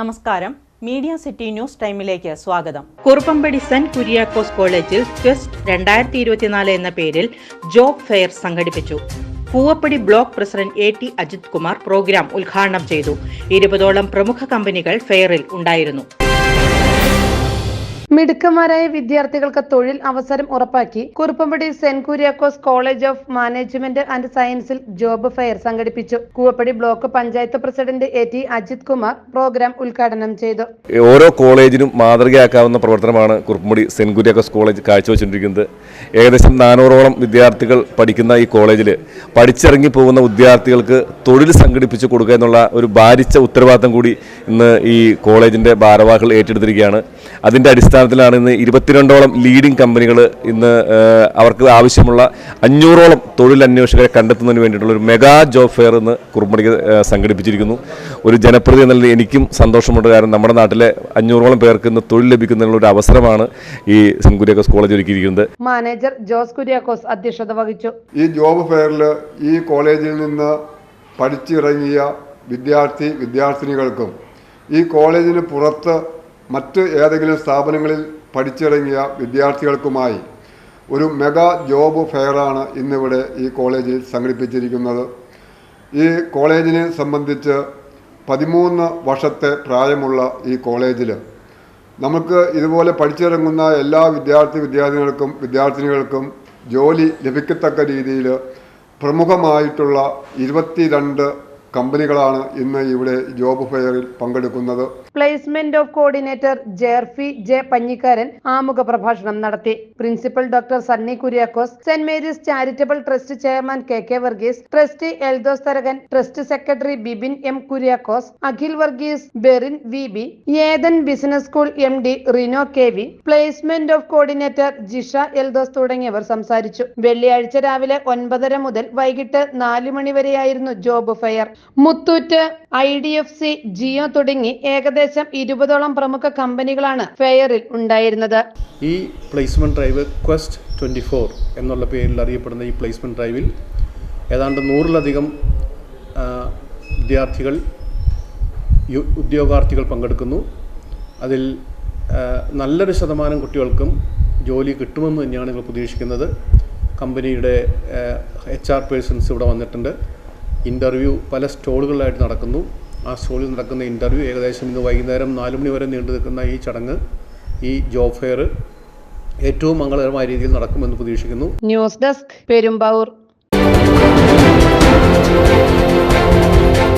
നമസ്കാരം. Media city news ടൈമിലേക്ക് സ്വാഗതം. കുറുപ്പമ്പടി സെന്റ് കുര്യാക്കോസ് കോളേജിൽ ക്വസ്റ്റ് രണ്ടായിരത്തി ഇരുപത്തിനാല് എന്ന പേരിൽ ജോബ് ഫെയർ സംഘടിപ്പിച്ചു. Poovappady block president A T Ajith Kumar programme ഉദ്ഘാടനം ചെയ്തു. ഇരുപതോളം പ്രമുഖ കമ്പനികൾ ഫെയറിൽ ഉണ്ടായിരുന്നു. മിടുക്കന്മാരായ വിദ്യാർത്ഥികൾക്ക് തൊഴിൽ അവസരം ഉറപ്പാക്കി Kuruppampady Saint Kuriakose college of management and സയൻസിൽ ജോബ് ഫെയർ സംഘടിപ്പിച്ചു. Koovappady block panchayat president A T Ajith Kumar programme ഉദ്ഘാടനം ചെയ്തു. ഓരോ കോളേജിനും മാതൃകയാക്കാവുന്ന പ്രവർത്തനമാണ് കുറുപ്പമ്പടി സെന്റ് കുര്യാക്കോസ് കോളേജ് കാഴ്ചവെച്ചിരിക്കുന്നത്. ഏകദേശം നാനൂറോളം വിദ്യാർത്ഥികൾ പഠിക്കുന്ന ഈ കോളേജിൽ പഠിച്ചിറങ്ങി പോകുന്ന വിദ്യാർത്ഥികൾക്ക് തൊഴിൽ സംഘടിപ്പിച്ചു കൊടുക്കുക എന്നുള്ള ഒരു ഭാരിച്ച ഉത്തരവാദിത്തം കൂടി ഇന്ന് ഈ കോളേജിന്റെ ഭാരവാഹികൾ ഏറ്റെടുത്തിരിക്കുകയാണ്. അതിന്റെ അടിസ്ഥാനത്തിലാണ് ഇന്ന് ഇരുപത്തിരണ്ടോളം ലീഡിംഗ് കമ്പനികൾ ഇന്ന് അവർക്ക് ആവശ്യമുള്ള അഞ്ഞൂറോളം തൊഴിൽ അന്വേഷകരെ കണ്ടെത്തുന്നതിന് വേണ്ടിയിട്ടുള്ള ഒരു മെഗാ ജോബ് ഫെയർ ഇന്ന് കുറുമ്പണിക്ക് സംഘടിപ്പിച്ചിരിക്കുന്നു. ഒരു ജനപ്രതി എന്നുള്ളത് എനിക്കും സന്തോഷമുണ്ട്. കാരണം നമ്മുടെ നാട്ടിലെ അഞ്ഞൂറോളം പേർക്ക് ഇന്ന് തൊഴിൽ ലഭിക്കുന്നതിനുള്ള ഒരു അവസരമാണ് ഈ സെന്റ് കുര്യാക്കോസ് കോളേജ് ഒരുക്കിയിരിക്കുന്നത്. മാനേജർ ജോസ് കുര്യാക്കോസ് അധ്യക്ഷത വഹിച്ചു. ഈ ജോബ് ഫെയറിൽ ഈ കോളേജിൽ നിന്ന് പഠിച്ചിറങ്ങിയ വിദ്യാർത്ഥി വിദ്യാർത്ഥിനികൾക്കും ഈ കോളേജിന് പുറത്ത് മറ്റ് ഏതെങ്കിലും സ്ഥാപനങ്ങളിൽ പഠിച്ചിറങ്ങിയ വിദ്യാർത്ഥികൾക്കുമായി ഒരു മെഗാ ജോബ് ഫെയറാണ് ഇന്നിവിടെ ഈ കോളേജിൽ സംഘടിപ്പിച്ചിരിക്കുന്നത്. ഈ കോളേജിനെ സംബന്ധിച്ച് പതിമൂന്ന് വർഷത്തെ പ്രായമുള്ള ഈ കോളേജിൽ നമുക്ക് ഇതുപോലെ പഠിച്ചിറങ്ങുന്ന എല്ലാ വിദ്യാർത്ഥി വിദ്യാർത്ഥികൾക്കും വിദ്യാർത്ഥിനികൾക്കും ജോലി ലഭിക്കത്തക്ക രീതിയിൽ പ്രമുഖമായിട്ടുള്ള ഇരുപത്തിരണ്ട് കമ്പനികളാണ് ഇന്ന് ഇവിടെ ജോബ് ഫെയറിൽ പങ്കെടുക്കുന്നത്. Placement of coordinator Jerphy J Panjikkaran ആമുഖ പ്രഭാഷണം നടത്തി. Principal doctor Sunny Kuriakose saint Mary's charitable trust chairman K K Varghese trustee Eldhose Tharakan trust secretary Bibin M Kuriakose Akhil Varghese Berin V B Ethan business school M D Rino K V placement of coordinator Jisha Eldhose തുടങ്ങിയവർ സംസാരിച്ചു. വെള്ളിയാഴ്ച രാവിലെ ഒൻപതര മുതൽ വൈകിട്ട് നാല് മണി വരെയായിരുന്നു job fair. Muthoot I D F C Jio തുടങ്ങി ഏകദേശം ഇരുപതോളം പ്രമുഖ കമ്പനികളാണ് ഫെയറിൽ ഉണ്ടായിരുന്നത്. ഈ placement drive quest twenty four എന്നുള്ള പേരിൽ അറിയപ്പെടുന്ന ഈ പ്ലേസ്മെന്റ് ഡ്രൈവിൽ ഏതാണ്ട് നൂറിലധികം വിദ്യാർത്ഥികൾ ഉദ്യോഗാർത്ഥികൾ പങ്കെടുക്കുന്നു. അതിൽ നല്ലൊരു ശതമാനം കുട്ടികൾക്കും ജോലി കിട്ടുമെന്ന് തന്നെയാണ് ഞങ്ങൾ പ്രതീക്ഷിക്കുന്നത്. കമ്പനിയുടെ എച്ച് ആർ പേഴ്സൺസ് ഇവിടെ വന്നിട്ടുണ്ട്. ഇന്റർവ്യൂ പല സ്റ്റോളുകളിലായിട്ട് നടക്കുന്നു. ആ സ്റ്റോളിൽ നടക്കുന്ന ഇന്റർവ്യൂ ഏകദേശം ഇന്ന് വൈകുന്നേരം നാല് മണി വരെ നീണ്ടു നിൽക്കുന്ന ഈ ചടങ്ങ് ഈ ജോബ് ഫെയർ ഏറ്റവും മംഗളകരമായ രീതിയിൽ നടക്കുമെന്ന് പ്രതീക്ഷിക്കുന്നു. News desk Perumbavoor.